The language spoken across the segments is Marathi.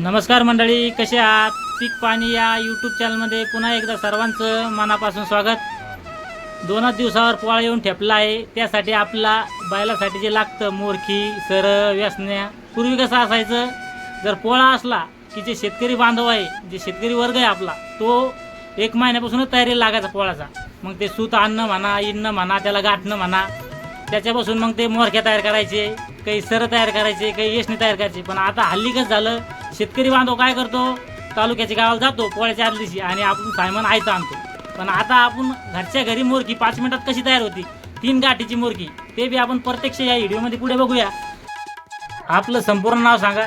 नमस्कार मंडळी कसे आहात? पीक पाणी या यूट्यूब चॅनलमध्ये पुन्हा एकदा सर्वांचं मनापासून स्वागत. दोनच दिवसावर पोळा येऊन ठेपला आहे. त्यासाठी आपला बैलासाठी जे लागतं मोरखी सर व्यसन्या. पूर्वी कसं असायचं? जर पोळा असला की जे शेतकरी बांधव आहे जे शेतकरी वर्ग आहे आपला तो एक महिन्यापासूनच तयारी लागायचा पोळाचा मग ते सूत आणणं म्हणा इणणं म्हणा त्याला गाठणं म्हणा त्याच्यापासून मग ते मोरख्या तयार करायचे काही सर तयार करायचे काही येशणी तयार करायचे. पण आता हल्ली कसं झालं? शेतकरी बांधव काय करतो? तालुक्याच्या गावाला जातो पोळ्याच्या आदल्या दिवशी आणि आपण सायमन आयतं आणतो. पण आता आपण घरच्या घरी मोरकी पाच मिनिटात कशी तयार होती? तीन गाठीची मोरकी ते बी आपण प्रत्यक्ष या व्हिडिओमध्ये पुढे बघूया. आपलं संपूर्ण नाव सांगा.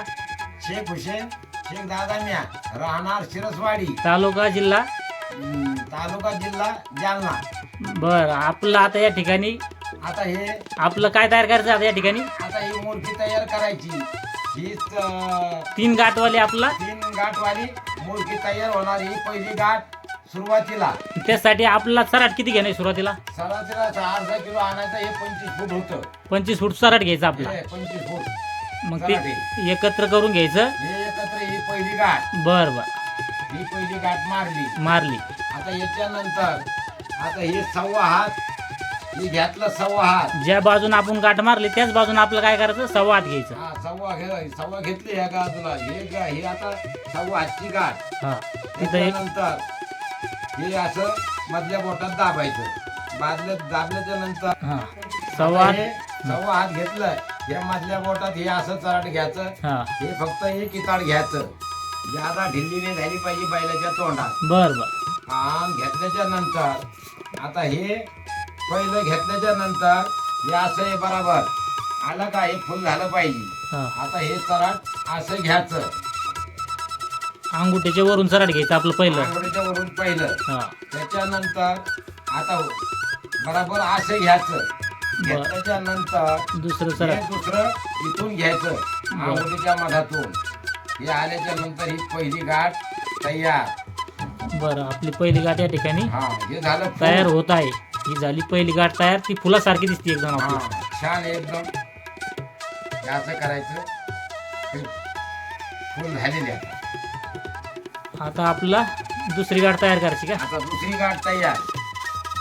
शेख हुसेन शेख दादा म्या राहणार शिरसवाडी. तालुका जिल्हा? हम्म, तालुका जिल्हा जालना. बरं आपलं आता या ठिकाणी आता हे आपलं काय तयार करायचं आता या ठिकाणी? आता ही मूर्ती तयार करायची. तीन गाठवाले आपला? तीन गाठवाली मूर्ती तयार होणार ही पहिली गाठ सुरुवातीला. त्यासाठी आपला सराट किती घेणे सुरुवातीला? सरासरीला अर्धा किलो आणायचं हे पंचवीस फूट होतं. पंचवीस फूट सराट घ्यायचा आपला. हे पंचवीस फूट मग ते एकत्र करून घ्यायचं? हे एकत्र ही पहिली गाठ. बर बर. ही पहिली गाठ मारली. मारली. आता याच्यानंतर आता हे सव्वा हात हे घ्यातलं सव्वा हात. ज्या बाजून आपण गाठ मारली त्याच बाजून आपलं काय करायचं? सव्वा हात घ्यायचं. हा सव्वा घे सव्वा घेतली ह्या गाजूला हे गा हे आता सव्वा हातची गाठ. हा तिथं एक त्याच्यानंतर हे असं मधल्या बोटात दाबायचं. बादल्या दाबल्याच्या नंतर हा. सव्वा हे हात सव्वा हात घेतलं. या मधल्या बोटात हे असं चराट घ्यायचं. हा. हे फक्त एक इताड घ्यायचं. ज्यादा ढिल्ली नाही झाली पाहिजे बैलाच्या तोंडात. बर बर. घेतल्याच्या नंतर आता हे पहिलं घेतल्याच्या नंतर हे असं आहे बराबर. आलं का? हे फुल झालं पाहिजे. हा. आता हे चराट असं घ्यायचं. अंगुठ्याच्या वरून सराट घ्यायचं आपलं पहिलं. आंघोळीच्या वरून पहिलं. हा. त्याच्यानंतर आता बराबर असं घ्यायचं. घेतल्याच्या नंतर दुसरं हे सराट. दुसरं इथून घ्यायचं. आंघोळीच्या मधातून. हे आल्याच्यानंतर ही पहिली गाठ तयार. बरं आपली पहिली गाठ या ठिकाणी हा हे झालं फुल. तयार होत आहे. ही झाली पहिली गाठ तयार ती फुलासारखी दिसते एकदम हा छान एकदम. हे असं करायचं. हे फुल झालेले आता आता आपला दुसरी गाठ तयार करायची का? आता दुसरी गाठ तयार.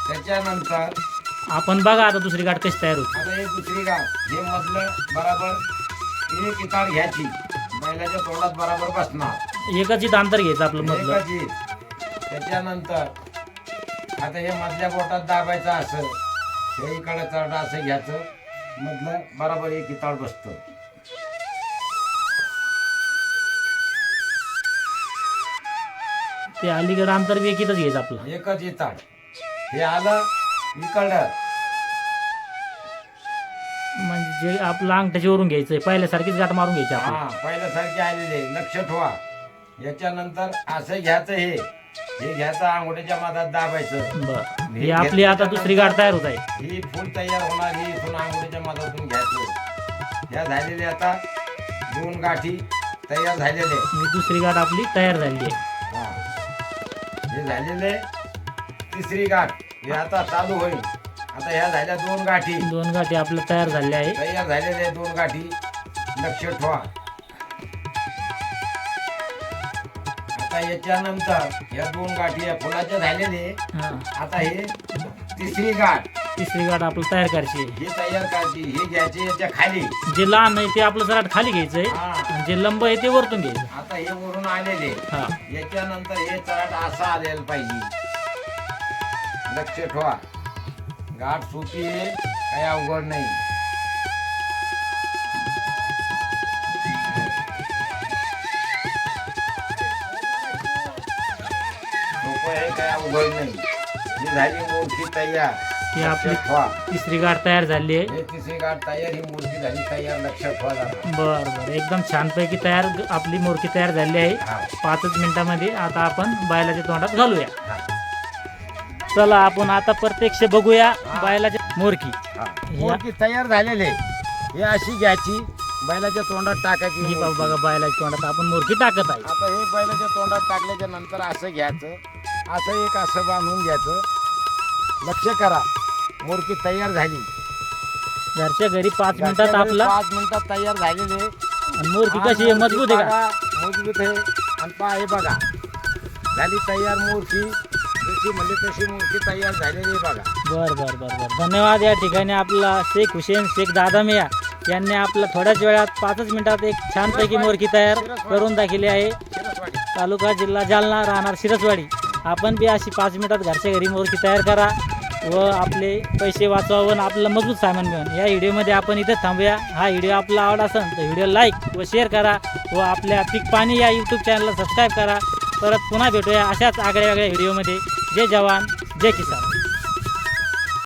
त्याच्यानंतर आपण बघा आता दुसरी गाठ कशी तयार होती. आता हे दुसरी गाठ हे मधलं बराबर एक इताड घ्यायची. बैलाच्या तोंडात बराबर बसणार. एकच इथं अंतर घ्यायचं आपलं मधलं. एकच. त्याच्यानंतर आता हे मधल्या बोटात दाबायचं असं हे इकडं चढ असं घ्यायचं मधलं बराबर एक इताड बसतं. ते अलीकडं अंतर बी एकच घ्यायचं आपलं. एकच इताड हे आलं इकडं. म्हणजे जे आपलं अंगठ्याच्या वरून घ्यायचं पहिल्यासारखीच गाठ मारून घ्यायची आपण हा पहिल्यासारखे आलेले लक्ष ठेवा. याच्यानंतर असं घ्यायचं हे. हे घ्यायचं आंघोळीच्या मादात दाबायचं. बर. ही आपली आता दुसरी गाठ तयार होत आहे. ही फुल तयार होणार ही इथून आंघोळीच्या मधातून घ्यायचं. या झालेले आता दोन गाठी तयार झालेले ही दुसरी गाठ आपली तयार झाली आहे. हा. हे झालेले तिसरी गाठ. हे आता चालू होईल. आता ह्या झाल्या दोन गाठी. दोन गाठी आपल्या तयार झाल्या आहे तयार झालेले दोन गाठी. लक्ष ठेवा. आता याच्यानंतर या दोन गाठी या फुलाच्या झालेले हा. आता हे तिसरी गाठ. तिसरी गाठ आपलं तयार करायची. हे तयार करायची हे घ्यायचे याच्या खाली. जे लहान आहे ते आपलं सराट खाली घ्यायचंय. हा. आणि जे लंब आहे ते वरतून घ्यायचं. आता हे वरून आलेले. हा. याच्यानंतर हे चराट असा आलेलं पाहिजे. लक्ष ठेवा. गाठ सोपी आहे काही अवघड नाही. सोपं आहे काही अवघड नाही. ही झाली मूर्ती तयार. ही लक्ष आपली ठेवा. तिसरी गाठ तयार झाली आहे. हे तिसरी गाठ तयार ही मूर्ती झाली तयार लक्ष ठेवा जरा. बर बर. एकदम छानपैकी तयार आपली मोरकी तयार झाली आहे. हा. पाचच मिनिटामध्ये आता आपण बैलाच्या तोंडात घालूया. हा. चला आपण आता प्रत्यक्ष बघूया बैलाच्या मोरकी. हा. मूर्ती तयार झालेले हे अशी घ्यायची बैलाच्या तोंडात टाकायची ही मूर्ती. बघा बैलाच्या तोंडात आपण मोरकी टाकत आहे. आता हे बैलाच्या तोंडात टाकल्याच्या नंतर असं घ्यायचं असं एक असं बांधून घ्यायचं. लक्ष करा. मूर्ती तयार झाली. घरच्या घरी पाच मिनिटात आपला पाच मिनिटात तयार झालेले. आणि मोरकी कशी आहे? मजबूत आहे का? मजबूत आहे. आणि पहा हे बघा. झाली तयार मोरशी जशी म्हणली तशी मोरशी तयार झालेली आहे बघा. बर बर बर बर. धन्यवाद या ठिकाणी आपला शेख हुसेन शेख दादा मिया यांनी आपला थोड्याच वेळात पाचच मिनिटात एक छानपैकी मोरकी तयार करून दाखवली आहे. तालुका जिल्हा जालना राहणार शिरसवाडी. आपण बी अशी पाच मिनिटात घरच्या घरी मोरकी तयार करा व आपले पैसे वाचवा व आपलं मजबूत सामान मिळून या व्हिडिओमध्ये आपण इथं थांबूया. हा व्हिडिओ आपला आवड असेल तर व्हिडिओ लाईक व शेअर करा व आपल्या पीक पाणी या यूट्यूब चॅनलला सबस्क्राईब करा. परत पुन्हा भेटूया अशाच आगळ्या वेगळ्या व्हिडिओमध्ये. जय जवान जय किसान.